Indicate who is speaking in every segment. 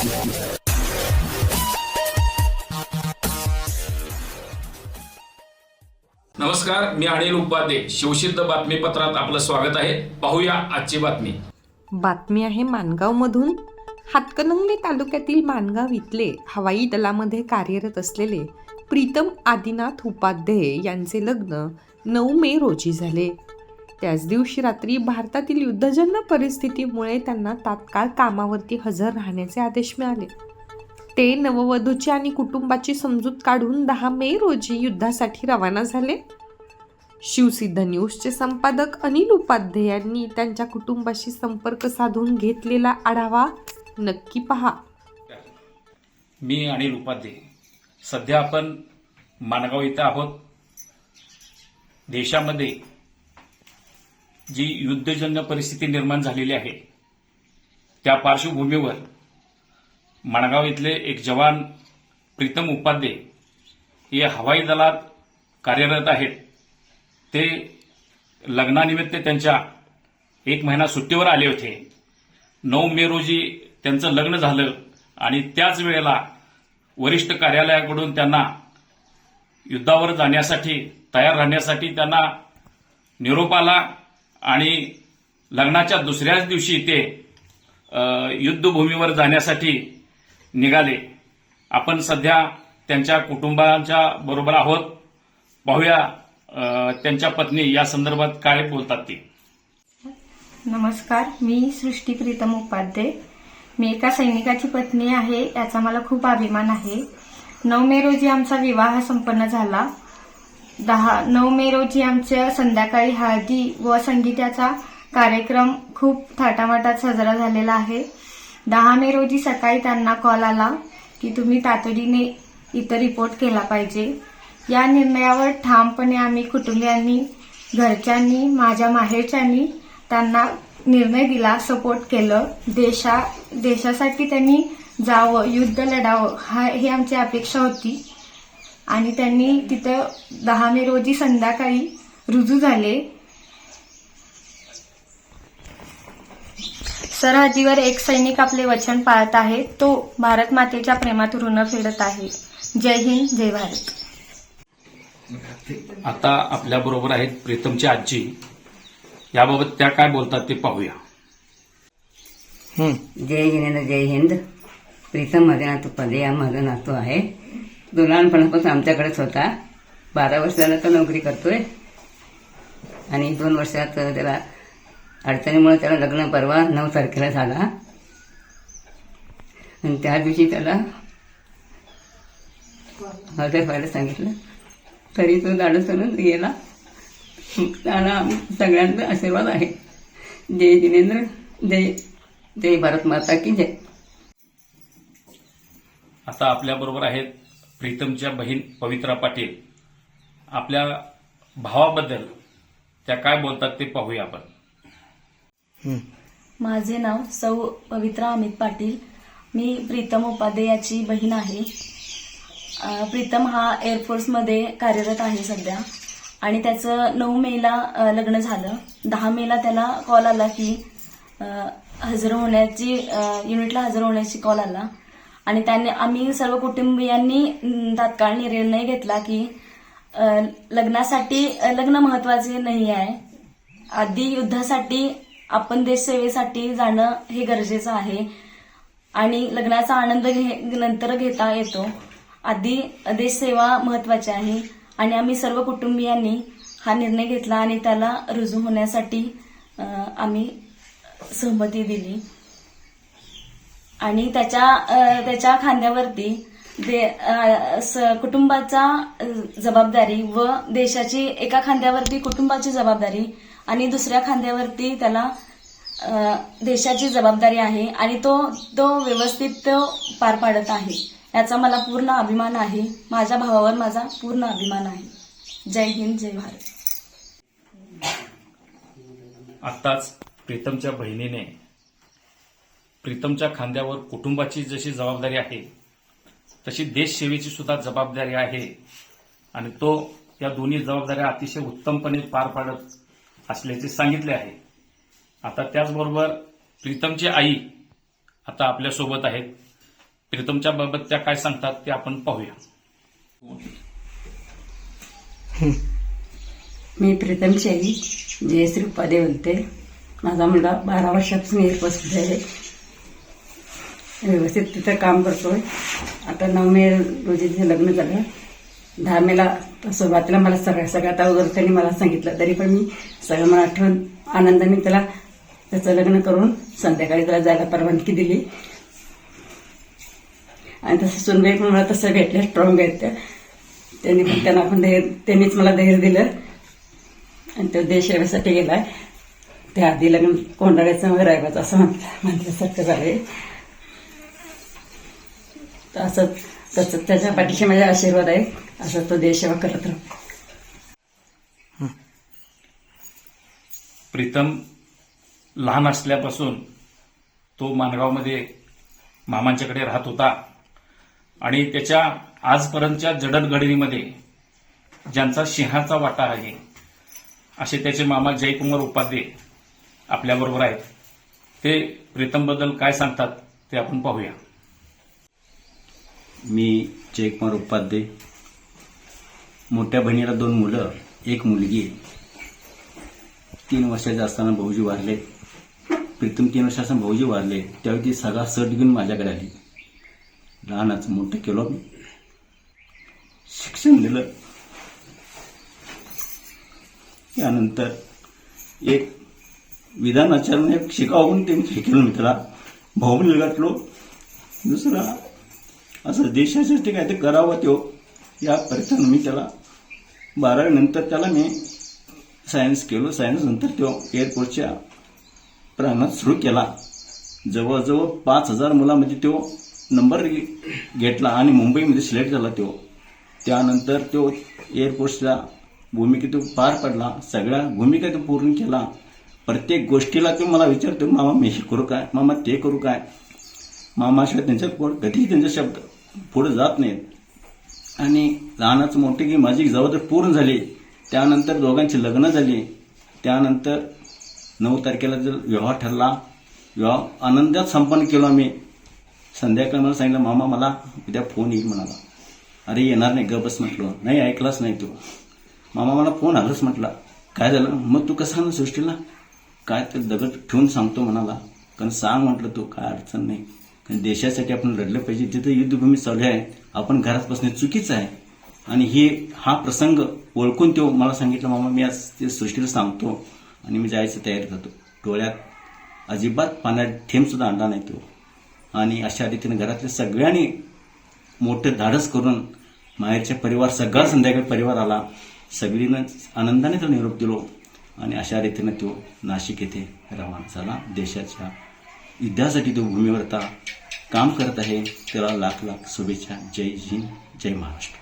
Speaker 1: नमस्कार मी अनिल उपाध्ये. शिवसिद्ध बातमीपत्रात आपलं स्वागत आहे. पाहूया आजची बातमी.
Speaker 2: बातमी आहे माणगावमधून. हातकणंगले तालुक्यातील माणगाव इथले हवाई दलामध्ये कार्यरत असलेले प्रीतम आदिनाथ उपाध्ये यांचे लग्न नऊ मे रोजी झाले. त्याच दिवशी रात्री भारतातील युद्धजन्य परिस्थितीमुळे त्यांना तात्काळ कामावरती हजर राहण्याचे आदेश मिळाले. ते नववधूची आणि कुटुंबाची समजूत काढून दहा मे रोजी युद्धासाठी रवाना झाले. शिवसिद्ध न्यूजचे संपादक अनिल उपाध्ये यांनी त्यांच्या कुटुंबाशी संपर्क साधून घेतलेला आढावा नक्की पहा.
Speaker 1: मी अनिल उपाध्ये. सध्या आपण माणगाव इथं आहोत. देशामध्ये जी युद्धजन्य परिस्थिती निर्माण झालेली आहे त्या पार्श्वभूमीवर माणगाव इथले एक जवान प्रीतम उपाध्ये हे हवाई दलात कार्यरत आहेत. ते लग्नानिमित्त त्यांच्या एक महिना सुट्टीवर आले होते. नऊ मे रोजी त्यांचं लग्न झालं आणि त्याच वेळेला वरिष्ठ कार्यालयाकडून त्यांना युद्धावर जाण्यासाठी तयार राहण्यासाठी त्यांना निरोप आला. आणि लग्नाच्या दुसऱ्याच दिवशी ते युद्धभूमीवर जाण्यासाठी निघाले. आपण सध्या त्यांच्या कुटुंबाच्या बरोबर आहोत. पाहूया त्यांच्या पत्नी या संदर्भात काय बोलतात ते.
Speaker 3: नमस्कार मी सृष्टी प्रीतम उपाध्ये. मी एका सैनिकाची पत्नी आहे याचा मला खूप अभिमान आहे. नऊ मे रोजी आमचा विवाह संपन्न झाला. दहा नऊ मे रोजी आमच्या संध्याकाळी हळदी व संगीताचा कार्यक्रम खूप थाटामाटात साजरा झालेला आहे. दहा मे रोजी सकाळी त्यांना कॉल आला की तुम्ही तातडीने इथं रिपोर्ट केला पाहिजे. या निर्णयावर ठामपणे आम्ही कुटुंबियांनी घरच्यांनी माझ्या माहेरच्यांनी त्यांना निर्णय दिला सपोर्ट केलं. देशा देशासाठी त्यांनी जावं युद्ध लढावं हा ही आमची अपेक्षा होती. आणि त्यांनी तिथं दहा मे रोजी संध्याकाळी रुजू झाले. सरहद्दीवर एक सैनिक आपले वचन पाळत आहे. तो भारत मातेच्या प्रेमात ऋण फेडत आहे. जय हिंद जय भारत.
Speaker 1: आता आपल्या बरोबर आहेत प्रीतमची आजी. याबाबत त्या काय बोलतात ते पाहूया.
Speaker 4: जय जिनेंद्र जय हिंद. प्रीतम मध्यनाथ उपाध्ये हा माझा नातू आहे. तो लहानपणापासून आमच्याकडेच होता. बारा वर्ष झालं तो नोकरी करतोय. आणि दोन वर्षात त्याला अडचणीमुळे त्याला लग्न परवा नऊ तारखेला झाला. आणि त्या दिवशी त्याला हळद व्हायला सांगितलं. तरी तो धाडस करून गेला. त्याला आम्ही सगळ्यांचा आशीर्वाद आहे. जय जिनेंद्र जय जय भारत माता की जय.
Speaker 1: आता आपल्याबरोबर आहेत प्रीतमच्या बहीण पवित्रा पाटील आपल्या भावाबद्दल त्या काय बोलतात ते पाहूया आपण.
Speaker 5: माझे नाव सौ पवित्रा अमित पाटील. मी प्रीतम उपाध्यायाची बहीण आहे. प्रीतम हा एअरफोर्समध्ये कार्यरत आहे सध्या. आणि त्याचं नऊ मेला लग्न झालं. दहा मेला त्याला कॉल आला की हजर होण्याची युनिटला हजर होण्याची कॉल आला. आणि त्याने आम्ही सर्व कुटुंबियांनी तात्काळ निर्णय घेतला की लग्नासाठी लग्न महत्त्वाचे नाही आहे. आधी युद्धासाठी आपण देशसेवेसाठी जाणं हे गरजेचं आहे. आणि लग्नाचा आनंद घे नंतर घेता येतो. आधी देशसेवा महत्वाची आहे. आणि आम्ही सर्व कुटुंबियांनी हा निर्णय घेतला आणि त्याला रुजू होण्यासाठी आम्ही सहमती दिली. आणि त्याच्या त्याच्या खांद्यावरती दे कुटुंबाचा जबाबदारी व देशाची एका खांद्यावरती कुटुंबाची जबाबदारी आणि दुसऱ्या खांद्यावरती त्याला देशाची जबाबदारी आहे आणि तो तो व्यवस्थित तो पार पाडत आहे. याचा मला पूर्ण अभिमान आहे. माझ्या भावावर माझा पूर्ण अभिमान आहे. जय हिंद जय भारत.
Speaker 1: आत्ताच प्रीतमच्या बहिणीने प्रीतमच्या खांद्यावर कुटुंबाची जशी जबाबदारी आहे तशी देशसेवेची सुद्धा जबाबदारी आहे. आणि तो या दोन्ही जबाबदाऱ्या अतिशय उत्तमपणे पार पाडत असल्याचे सांगितले आहे. आता त्याचबरोबर प्रीतमची आई आता आपल्यासोबत आहेत. प्रीतमच्या बाबत त्या काय सांगतात ते आपण पाहूया.
Speaker 4: मी प्रीतमची आई जयश्री उपाध्ये बोलते. माझा मुलगा बारा वर्षापासून एअरपोर्टमध्ये आहे. व्यवस्थित तिथं काम करतोय. आता नऊ मे रोजी तिथे लग्न झालं. दहा मेला सुरुवातीला मला सगळ्या सगळ्यात अगोदर त्यांनी मला सांगितलं. तरी पण मी सगळं मला आठवण आनंदाने त्याला त्याचं लग्न करून संध्याकाळी त्याला जायला परवानगी दिली. आणि तसं सुनबाई पण मला तसं भेटल्या स्ट्रॉंग आहेत त्या. त्यांनी पण त्यांना पण धैर्य त्यांनीच मला धैर्य दिलं. आणि तो देश सेवेसाठी गेलाय. त्या आधी लग्न कोंडाळ्याचं मग असं म्हटलं म्हटल्यासारखं झालंय. तर असं तसं त्याच्या पाठीशी माझा आशीर्वाद आहे. असं तो देश सेवा करत राहतो
Speaker 1: प्रीतम लहान असल्यापासून तो मानगावमध्ये मामांच्याकडे राहत होता. आणि त्याच्या आजपर्यंतच्या जडणघडणीमध्ये ज्यांचा सिंहाचा वाटा आहे असे त्याचे मामा जयकुमार उपाध्ये आपल्याबरोबर आहेत. ते प्रीतमबद्दल काय सांगतात ते आपण पाहूया.
Speaker 6: मी जयकुमार उपाध्ये मोठ्या बहिणीला दोन मुलं एक मुलगी तीन वर्षाचे असताना भाऊजी वारले. प्रीतम तीन वर्ष असताना भाऊजी वारले. त्यावेळी ती सगळा सट घेऊन माझ्याकडे आली. लहानच मोठं केलो मी. शिक्षण दिलं. त्यानंतर एक विधानाचार्य एक शिकावून त्यांनी हे केलं मी त्याला. भाऊ गाठलो दुसरा असं देशासाठी काय ते करावं तो या प्रयत्न मी त्याला बारावी नंतर त्याला मी सायन्स केलो. सायन्स नंतर तो एअरपोर्टच्या प्रांगणात सुरू केला. जवळजवळ पाच हजार मुलामध्ये तो नंबर घेतला आणि मुंबईमध्ये सिलेक्ट झाला तो त्यानंतर तो एअरपोर्टच्या भूमिकेतून पार पडला. सगळ्या भूमिका तो पूर्ण केला. प्रत्येक गोष्टीला तो मला विचारतो मामा मी हे करू काय? मामा ते करू काय? मामाशिवाय त्यांच्या कधीही त्यांचा शब्द पुढे जात नाहीत. आणि लहानाचं मोठे की माझी जबाबदारी पूर्ण झाली. त्यानंतर दोघांची लग्न झाली. त्यानंतर नऊ तारखेला जर विवाह ठरला विवाह आनंदात संपन्न केलो आम्ही. संध्याकाळी मला सांगितलं मामा मला उद्या फोन येईल म्हणाला. अरे येणार नाही ग बस म्हटलं. नाही ऐकलाच नाही तू. मामा मला फोन आलाच म्हटला. काय झालं? मग तू कसं ना सृष्टीला? काय तर दगड ठेवून सांगतो म्हणाला. कारण सांग म्हटलं तू. काय अडचण नाही. आणि देशासाठी आपण लढलं पाहिजे. तिथं युद्धभूमी चालू आहे आपण घरात बसणे चुकीचं आहे. आणि हे हा प्रसंग ओळखून तो मला सांगितलं मामा मी आज ते सृष्टीला सांगतो आणि मी जायचं तयार करतो. डोळ्यात अजिबात पाण्यात थेंबसुद्धा आणला नाही तो. आणि अशा रीतीने घरातल्या सगळ्यांनी मोठं धाडस करून माहेरचे परिवार सगळा संध्याकाळी परिवार आला. सगळीनं आनंदाने तो निरोप दिलो आणि अशा रीतीनं तो नाशिक येथे रवाना झाला देशाच्या युद्धासाठी तो भूमीवर आता काम करत आहे त्याला लाख लाख शुभेच्छा. जय हिंद जय महाराष्ट्र.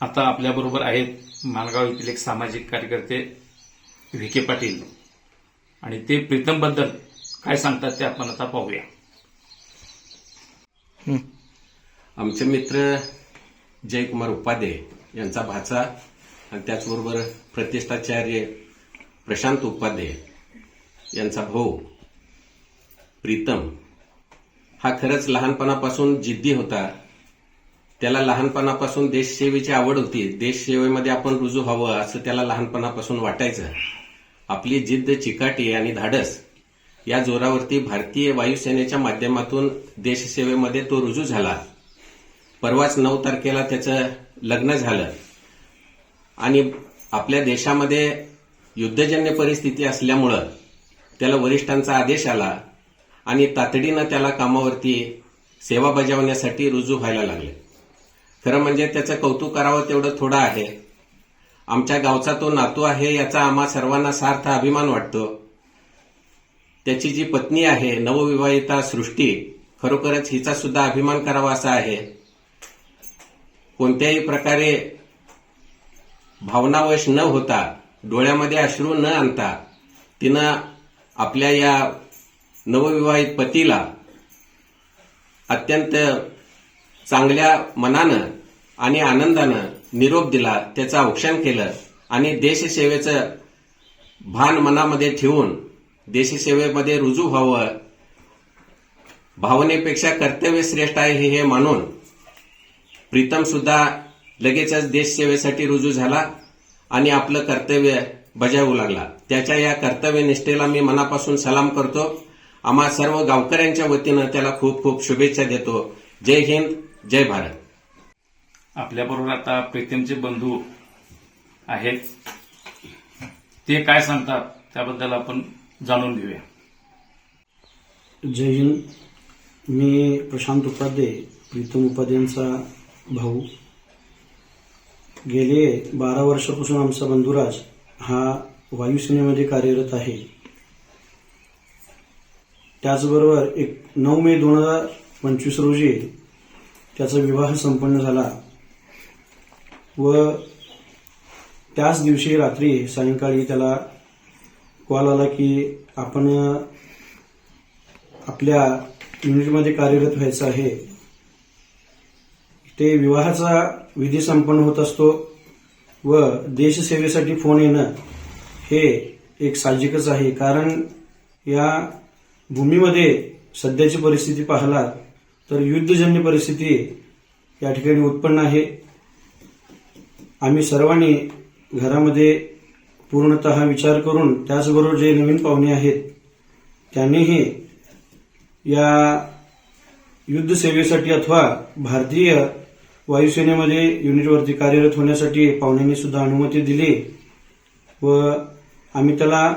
Speaker 1: आता आपल्याबरोबर आहेत मालगाव येथील एक सामाजिक कार्यकर्ते व्ही पाटील. आणि ते प्रीतमबद्दल काय सांगतात ते आपण आता पाहूया.
Speaker 7: आमचे मित्र जयकुमार उपाध्ये यांचा भाचा आणि त्याचबरोबर प्रतिष्ठाचार्य प्रशांत उपाध्ये यांचा भाऊ प्रीतम. हा खरंच लहानपणापासून जिद्दी होता. त्याला लहानपणापासून देशसेवेची आवड होती. देशसेवेमध्ये आपण रुजू व्हावं असं त्याला लहानपणापासून वाटायचं. आपली जिद्द चिकाटी आणि धाडस. या जोरावरती भारतीय वायुसेनेच्या माध्यमातून देशसेवेमध्ये तो रुजू झाला. परवाच नऊ तारखेला त्याचं लग्न झालं. आणि आपल्या देशामध्ये युद्धजन्य परिस्थिती असल्यामुळं त्याला वरिष्ठांचा आदेश आला आणि तातडीनं त्याला कामावरती सेवा बजावण्यासाठी रुजू व्हायला लागले. खरं म्हणजे त्याचं कौतुक करावं तेवढं थोडं आहे. आमच्या गावचा तो नातू आहे याचा आम्हा सर्वांना सार्थ अभिमान वाटतो. त्याची जी पत्नी आहे नवविवाहिता सृष्टी खरोखरच हिचा सुद्धा अभिमान करावा असा आहे. कोणत्याही प्रकारे भावनावश न होता डोळ्यामध्ये अश्रू न आणता तिनं आपल्या या नवविवाहित पतीला अत्यंत चांगल्या मनानं आणि आनंदानं निरोप दिला त्याचं औक्षण केलं आणि देशसेवेचं भान मनामध्ये ठेवून देशसेवेमध्ये रुजू व्हावं भावनेपेक्षा कर्तव्य श्रेष्ठ आहे हे- हे मानून प्रीतम सुद्धा लगेचच देशसेवेसाठी रुजू झाला आणि आपलं कर्तव्य बजावू लागला. त्याच्या या कर्तव्य निष्ठेला मी मनापासून सलाम करतो. आम्हा सर्व गावकऱ्यांच्या वतीनं त्याला खूप खूप शुभेच्छा देतो. जय हिंद जय भारत.
Speaker 1: आपल्याबरोबर आता प्रीतमचे बंधू आहेत. ते काय सांगतात त्याबद्दल आपण जाणून घेऊया.
Speaker 8: जय हिंद. मी प्रशांत उपाध्ये प्रीतम उपाध्यायांचा भाऊ. गेले बारा वर्षापासून आमचा बंधुराज हा वायुसेनेमध्ये कार्यरत आहे. त्याचबरोबर एक नऊ मे दोन हजार पंचवीस रोजी त्याचा विवाह संपन्न झाला व त्याच दिवशी रात्री सायंकाळी त्याला कॉल आला की आपण आपल्या युनिटमध्ये कार्यरत व्हायचं आहे. ते विवाहाचा विधी संपन्न होत असतो व देशसेवेसाठी फोन येणं हे एक साहजिकच आहे. कारण या भूमीमध्ये सध्याची परिस्थिती पाहिला तर युद्धजन्य परिस्थिती या ठिकाणी उत्पन्न आहे. आम्ही सर्वांनी घरामध्ये पूर्णतः विचार करून त्याचबरोबर जे नवीन पाहुणे आहेत त्यांनीही या युद्धसेवेसाठी अथवा भारतीय वायुसेनेमध्ये युनिटवरती कार्यरत होण्यासाठी पाहुण्यांनी सुद्धा अनुमती दिली व आम्ही त्याला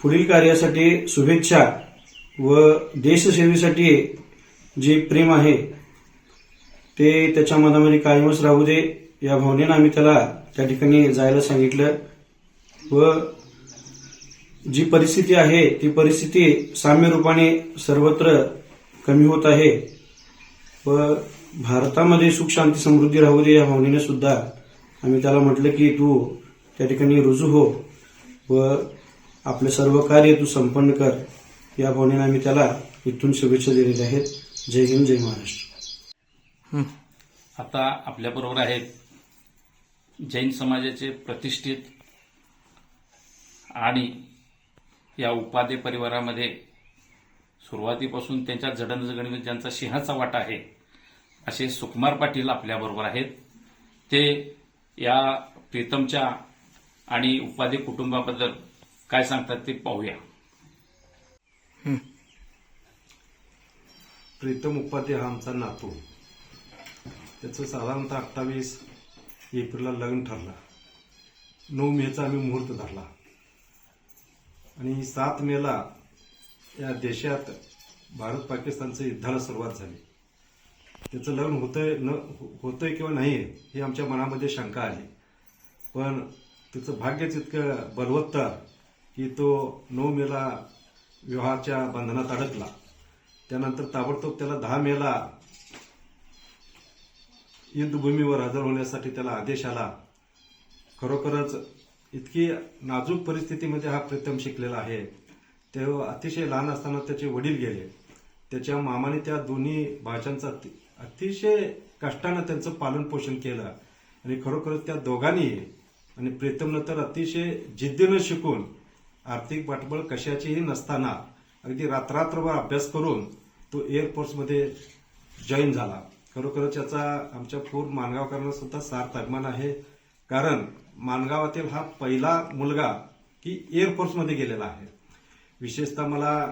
Speaker 8: पुढील कार्यासाठी शुभेच्छा व देशसेवेसाठी जे प्रेम आहे ते त्याच्या मनामध्ये कायमच राहू दे. या भावनेनं आम्ही त्याला त्या ठिकाणी जायला सांगितलं व जी परिस्थिती आहे ती परिस्थिती साम्य रूपाने सर्वत्र कमी होत आहे व भारतामध्ये सुख शांती समृद्धी राहू दे या भावनेने सुद्धा आम्ही त्याला म्हटलं की तू त्या ठिकाणी रुजू हो. व आपले सर्व कार्य तू संपन्न कर. या भावनेने आम्ही त्याला इथून शुभेच्छा दिलेल्या आहेत. जय हिंद जय महाराष्ट्र.
Speaker 1: आता आपल्याबरोबर आहेत जैन समाजाचे प्रतिष्ठित आणि या उपाध्ये परिवारामध्ये सुरुवातीपासून त्यांच्या जडणजगणीत ज्यांचा सिंहाचा वाटा आहे असे सुकुमार पाटील आपल्याबरोबर आहेत. ते या प्रीतमच्या आणि उपाध्ये कुटुंबाबद्दल काय सांगतात ते पाहूया.
Speaker 9: प्रीतम उपाध्ये हा आमचा नातू. त्याचं साधारणतः अठ्ठावीस एप्रिलला लग्न ठरलं. नऊ मेचा आम्ही मुहूर्त धरला. आणि सात मेला या देशात भारत पाकिस्तानचं युद्धाला सुरुवात झाली. त्याचं लग्न होतंय न होतंय किंवा नाही ही आमच्या मनामध्ये शंका आली. पण त्याचं भाग्यच इतकं बलवत्तर की तो नऊ मेला विवाहाच्या बंधनात अडकला. त्यानंतर ताबडतोब त्याला दहा मेला युद्धभूमीवर हजर होण्यासाठी त्याला आदेश आला. खरोखरच इतकी नाजूक परिस्थितीमध्ये हा प्रीतम शिकलेला आहे. तेव्हा अतिशय लहान असताना त्याचे वडील गेले. त्याच्या मामाने त्या दोन्ही भाषांचं अतिशय कष्टानं त्यांचं पालन पोषण केलं. आणि खरोखरच त्या दोघांनी आणि प्रीतमनं तर अतिशय जिद्दीनं शिकून आर्थिक पाठबळ कशाचीही नसताना अगदी रात्ररात्रभर अभ्यास करून तो एअरफोर्समध्ये जॉईन झाला. खरोखरच याचा आमच्या पूर मानगावकरांना सुद्धा सार्थ अभिमान आहे. कारण मानगावातील हा पहिला मुलगा की एअरफोर्समध्ये गेलेला आहे. विशेषतः मला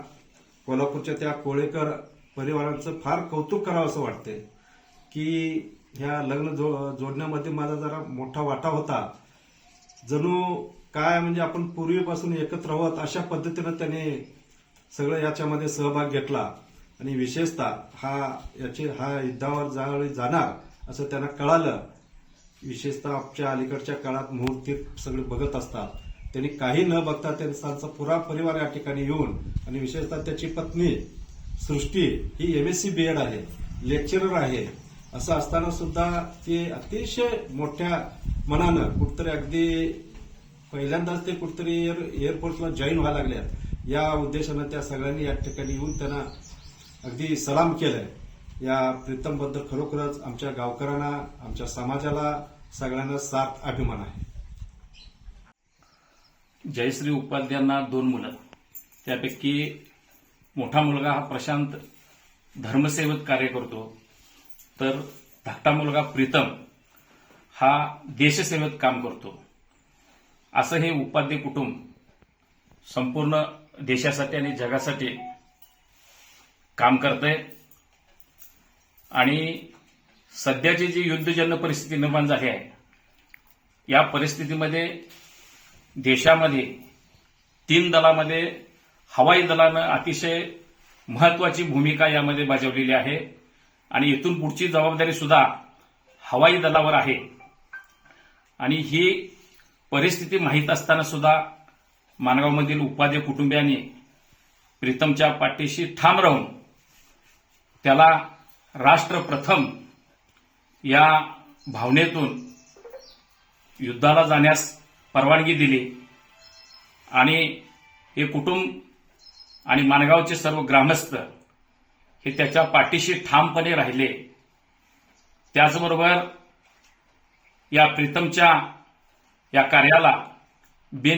Speaker 9: कोल्हापूरच्या त्या कोळेकर परिवारांचं फार कौतुक करावं असं वाटते की ह्या लग्न जो जोडण्यामध्ये माझा जरा मोठा वाटा होता. जणू काय म्हणजे आपण पूर्वीपासून एकत्र आहोत अशा पद्धतीनं त्याने सगळं याच्यामध्ये सहभाग घेतला. आणि विशेषतः हा याची हा युद्धावर ज्यावेळी जाणार असं त्यांना कळालं. विशेषतः आमच्या अलीकडच्या काळात मुहूर्तीत सगळे बघत असतात. त्यांनी काही न बघता त्यांचा पुरा परिवार या ठिकाणी येऊन आणि विशेषतः त्याची पत्नी सृष्टी ही M S C B Ed आहे लेक्चरर आहे. असं असताना सुद्धा ते अतिशय मोठ्या मनानं कुठतरी अगदी पहिल्यांदाच ते कुठतरी एअर एअरफोर्सला जॉईन व्हायला लागल्यात या उद्देशानं त्या सगळ्यांनी या ठिकाणी येऊन त्यांना अगदी सलाम केलाय. या प्रीतमबद्दल खरोखरच आमच्या गावकऱ्यांना आमच्या समाजाला सगळ्यांना साथ अभिमान आहे.
Speaker 1: जयश्री उपाध्यांना दोन मुलं. त्यापैकी मोठा मुलगा हा प्रशांत धर्मसेवक कार्य करतो. तर धाकटा मुलगा प्रीतम हा देशसेवेत काम करतो. असं हे उपाध्ये कुटुंब संपूर्ण देशासाठी आणि जगासाठी काम करतंय. आणि सध्याची जी युद्धजन्य परिस्थिती निर्माण झाली आहे या परिस्थितीमध्ये देशामध्ये तीन दलामध्ये हवाई दलानं अतिशय महत्वाची भूमिका यामध्ये बजावलेली आहे. आणि इथून पुढची जबाबदारी सुद्धा हवाई दलावर आहे. आणि ही परिस्थिती माहीत असताना सुद्धा मानगावमधील उपाध्य कुटुंबियांनी प्रीतमच्या पाठीशी ठाम राहून त्याला राष्ट्र प्रथम या भावनेतून युद्धाला जाण्यास परवानगी दिली. आणि हे कुटुंब आणि मानगावचे सर्व ग्रामस्थ हे त्याच्या पाठीशी ठामपणे राहिले. त्याचबरोबर या प्रीतमच्या या कार्याला